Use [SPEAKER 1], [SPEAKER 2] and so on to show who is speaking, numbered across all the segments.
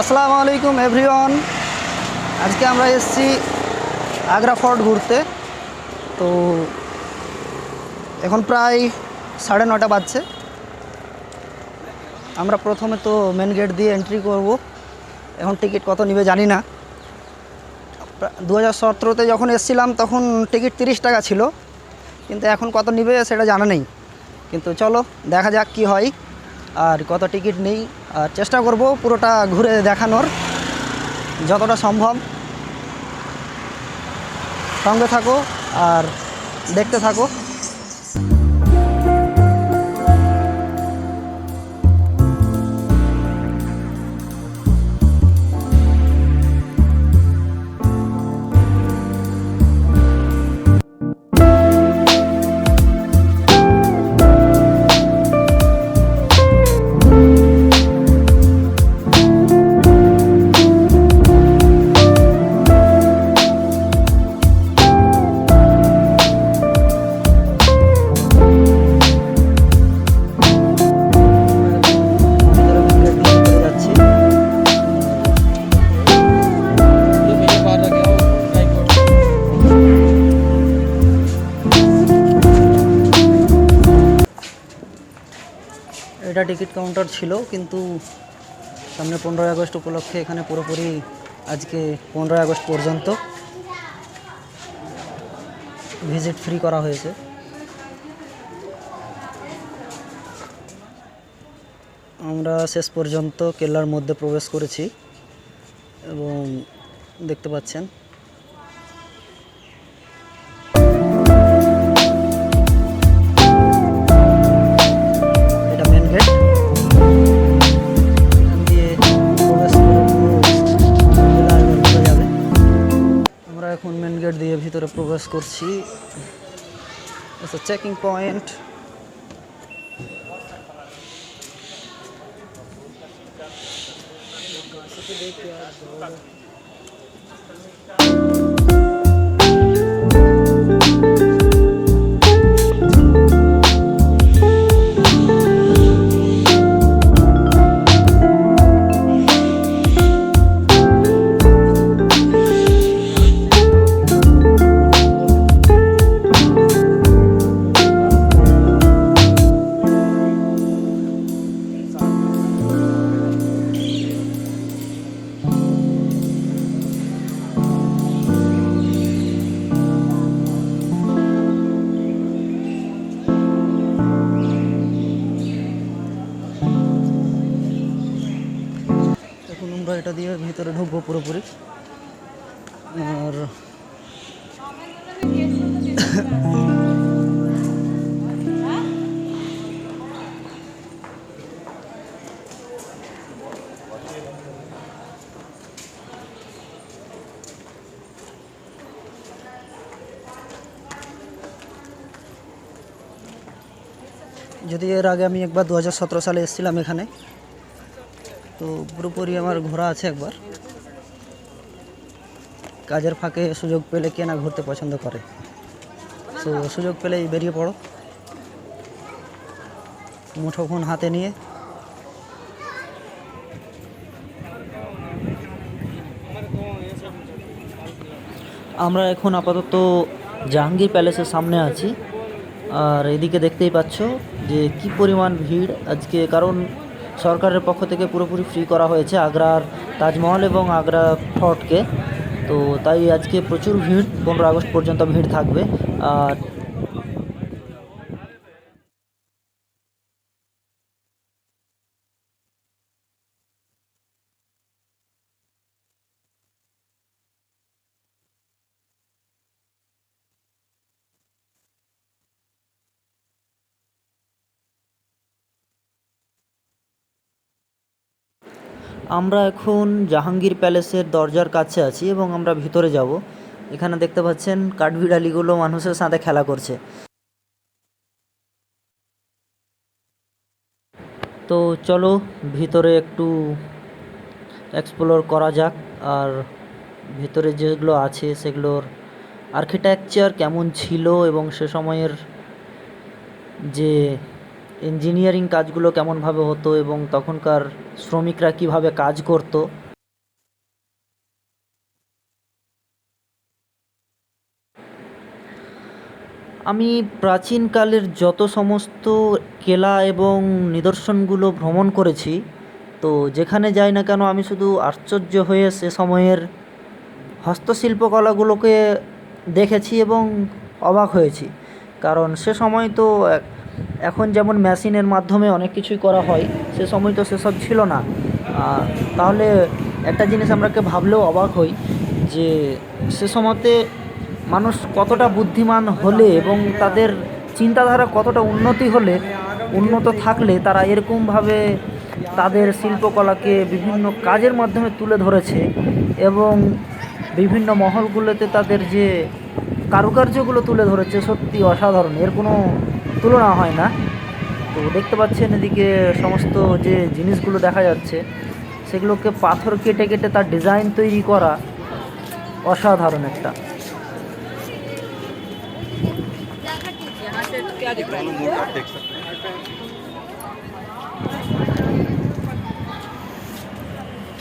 [SPEAKER 1] আসসালামু আলাইকুম এভরিওয়ান আজকে আমরা এসেছি আগ্রা ফোর্ট ঘুরতে। তো এখন প্রায় সাড়ে নটা বাজছে। আমরা প্রথমে তো মেন গেট দিয়ে এন্ট্রি করব। এখন টিকিট কত নেবে জানি না। দু হাজার সতেরোতে যখন এসেছিলাম তখন টিকিট তিরিশ টাকা ছিল। কিন্তু এখন কত নেবে সেটা জানা নেই। কিন্তু চলো, দেখা যাক কি হয়। আর কত টিকিট নেই। চেষ্টা করব পুরোটা ঘুরে দেখানোর যতটা সম্ভব। সঙ্গে থাকো আর দেখতে থাকো। এটা টিকিট কাউন্টার ছিল, কিন্তু সামনে পনেরোই আগস্ট উপলক্ষে এখানে পুরোপুরি আজকে পনেরোই আগস্ট পর্যন্ত ভিজিট ফ্রি করা হয়েছে। আমরা শেষ পর্যন্ত কেল্লার মধ্যে প্রবেশ করেছি এবং দেখতে পাচ্ছেন প্রবেশ করছি চেকিং পয়েন্ট এখন আমরা এটা দিয়ে ভিতরে ঢুকবো পুরোপুরি আর যদি এর আগে আমি একবার দু সালে এসেছিলাম এখানে তো পুরোপুরি আমার ঘোরা আছে একবার। কাজের ফাঁকে সুযোগ পেলে কে না ঘুরতে পছন্দ করে। তো সুযোগ পেলেই বেরিয়ে পড়ো। মুঠোফোন হাতে নিয়ে। আমরা এখন আপাতত জাহাঙ্গীর প্যালেসের সামনে আছি। আর এদিকে দেখতেই পাচ্ছ যে কি পরিমাণ ভিড়। আজকে কারণ সরকারের পক্ষ থেকে পুরোপুরি ফ্রি করা হয়েছে আগ্রার তাজমহল এবং আগ্রা ফর্টকে। তো তাই আজকে প্রচুর ভিড়, পনেরো আগস্ট পর্যন্ত ভিড় থাকবে। আর আমরা এখন জাহাঙ্গীর প্যালেসের দরজার কাছে আছি এবং আমরা ভিতরে যাব। এখানে দেখতে পাচ্ছেন কাঠবিড়ালিগুলো মানুষের সাথে খেলা করছে। তো চলো ভিতরে একটু এক্সপ্লোর করা যাক। আর ভিতরে যেগুলো আছে সেগুলোর আর্কিটেকচার কেমন ছিল এবং সে সময়ের যে ইঞ্জিনিয়ারিং কাজগুলো কেমনভাবে হতো এবং তখনকার শ্রমিকরা কীভাবে কাজ করত? আমি প্রাচীনকালের যত সমস্ত কেলা এবং নিদর্শনগুলো ভ্রমণ করেছি, তো যেখানে যাই না কেন আমি শুধু আশ্চর্য হয়ে সে সময়ের হস্তশিল্পকলাগুলোকে দেখেছি এবং অবাক হয়েছি। কারণ সে সময় তো এখন যেমন মেশিনের মাধ্যমে অনেক কিছুই করা হয়, সে সময় তো সেসব ছিল না। তাহলে একটা জিনিস আমরাকে ভাবলেও অবাক হই যে সে সময়তে মানুষ কতটা বুদ্ধিমান হলে এবং তাদের চিন্তাধারা কতটা উন্নতি হলে, উন্নত থাকলে তারা এরকমভাবে তাদের শিল্পকলাকে বিভিন্ন কাজের মাধ্যমে তুলে ধরেছে এবং বিভিন্ন মহলগুলোতে তাদের যে কারুকার্যগুলো তুলে ধরেছে সত্যি অসাধারণ। এর কোনো তুলনা হয় না। তো দেখতে পাচ্ছেন এদিকে সমস্ত যে জিনিসগুলো দেখা যাচ্ছে, সেগুলোকে পাথর কেটে কেটে তার ডিজাইন তৈরি করা অসাধারণ একটা।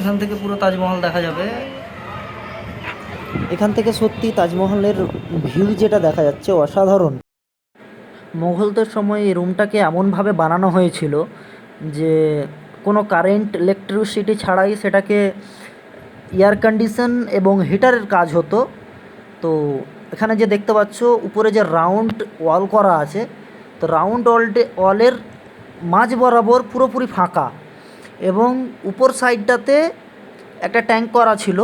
[SPEAKER 1] এখান থেকে পুরো তাজমহল দেখা যাবে। এখান থেকে সত্যি তাজমহলের ভিউ যেটা দেখা যাচ্ছে অসাধারণ। মোগলদের সময় এই রুমটাকে এমনভাবে বানানো হয়েছিল যে কোনো কারেন্ট ইলেকট্রিসিটি ছাড়াই সেটাকে এয়ার কন্ডিশন এবং হিটারের কাজ হতো। তো এখানে যে দেখতে পাচ্ছ, উপরে যে রাউন্ড ওয়াল করা আছে, তো রাউন্ড ওয়ালটে ওয়ালের মাঝ বরাবর পুরোপুরি ফাঁকা এবং উপর সাইডটাতে একটা ট্যাঙ্ক করা ছিল।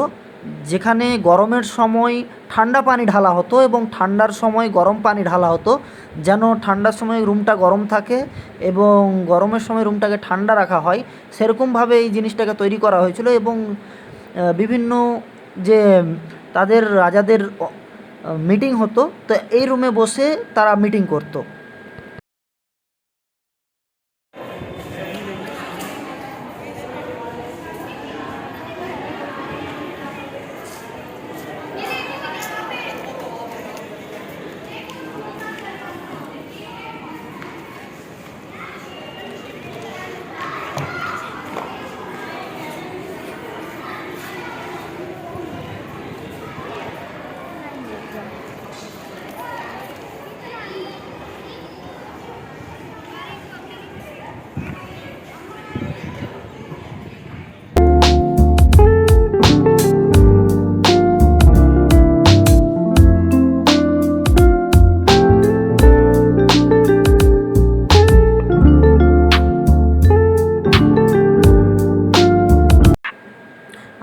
[SPEAKER 1] যেখানে গরমের সময় ঠান্ডা পানি ঢালা হতো এবং ঠান্ডার সময় গরম পানি ঢালা হতো, যেন ঠান্ডার সময় রুমটা গরম থাকে এবং গরমের সময় রুমটাকে ঠান্ডা রাখা হয়, সেরকমভাবে এই জিনিসটাকে তৈরি করা হয়েছিল এবং বিভিন্ন যে তাদের রাজাদের মিটিং হতো, তো এই রুমে বসে তারা মিটিং করতো।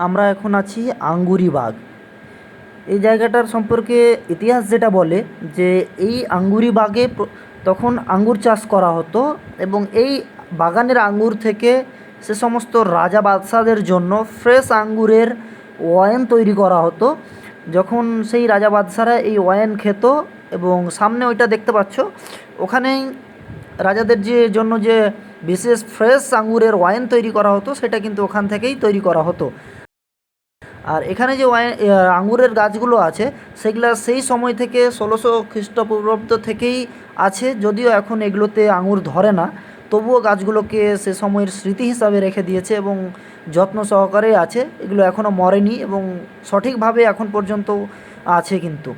[SPEAKER 1] আমরা এখন আছি আঙ্গুরিবাগ এই জায়গাটার সম্পর্কে ইতিহাস যেটা বলে যে এই আঙ্গুরিবাগে তখন আঙ্গুর চাষ করা হতো এবং এই বাগানের আঙ্গুর থেকে সে সমস্ত রাজা বাদশাদের জন্য ফ্রেশ আঙ্গুরের ওয়াইন তৈরি করা হতো। যখন সেই রাজা বাদশারা এই ওয়াইন খেত এবং সামনে ওইটা দেখতে পাচ্ছ, ওখানেই রাজাদের যে জন্য যে বিশেষ ফ্রেশ আঙ্গুরের ওয়াইন তৈরি করা হতো, সেটা কিন্তু ওখান থেকেই তৈরি করা হতো। আর এখানে যে আঙুরের গাছগুলো আছে, সেগুলো সেই সময় থেকে ষোলোশো খ্রিস্টপূর্বাব্দ থেকেই আছে, যদিও এখন এগুলোতে আঙুর ধরে না। তবুও গাছগুলোকে সে সময়ের স্মৃতি হিসাবে রেখে দিয়েছে এবং যত্ন সহকারে আছে। এগুলো এখনও মরেনি এবং সঠিকভাবে এখন পর্যন্ত আছে কিন্তু।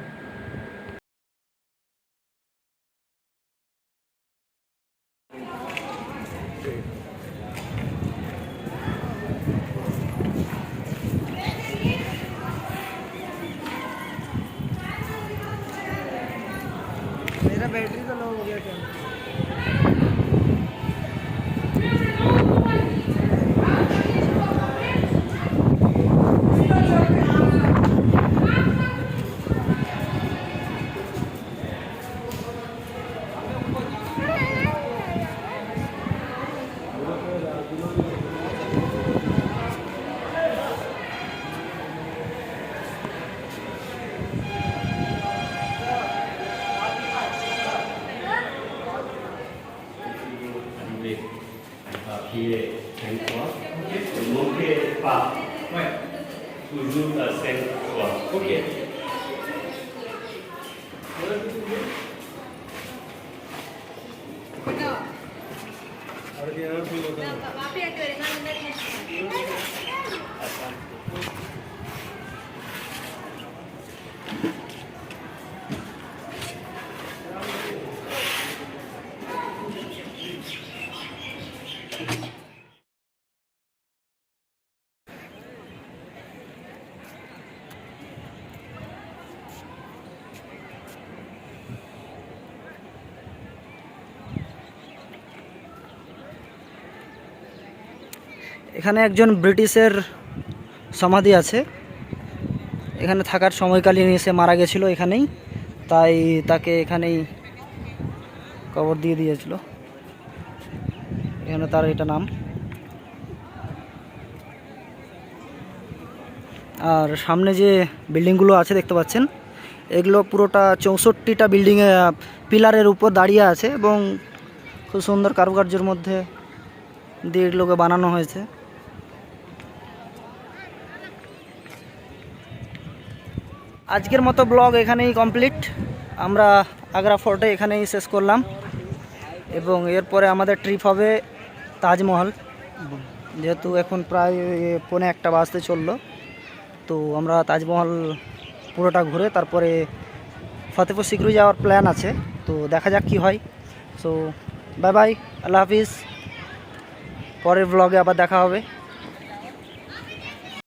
[SPEAKER 2] ਬੈਟਰੀ ਦਾ
[SPEAKER 3] ਲੋ ਹੋ ਗਿਆ camera Eu nunca faço. o Fugiu da sexual. Por quê?
[SPEAKER 1] এখানে একজন ব্রিটিশের সমাধি আছে। এখানে থাকার সময়কালীন এসে মারা গেছিল এখানেই, তাই তাকে এখানেই কবর দিয়ে দিয়েছিল। এখানে তার এটা নাম। আর সামনে যে বিল্ডিংগুলো আছে দেখতে পাচ্ছেন, এগুলো পুরোটা চৌষট্টিটা বিল্ডিংয়ে পিলারের উপর দাঁড়িয়ে আছে এবং খুব সুন্দর কারুকার্যের মধ্যে দিয়ে এগুলোকে বানানো হয়েছে। আজকের মতো ব্লগ এখানেই কমপ্লিট। আমরা আগ্রা ফোর্টে এখানেই শেষ করলাম। এবং এরপরে আমাদের ট্রিপ হবে তাজমহল। যেহেতু এখন প্রায় পৌনে একটা বাজতে চলল। তো আমরা তাজমহল পুরোটা ঘুরে তারপরে ফতেপুর সিকরি যাওয়ার প্ল্যান আছে। তো দেখা যাক কি হয়। সো বাই বাই আল্লাহ হাফিজ। পরের ব্লগে আবার দেখা হবে।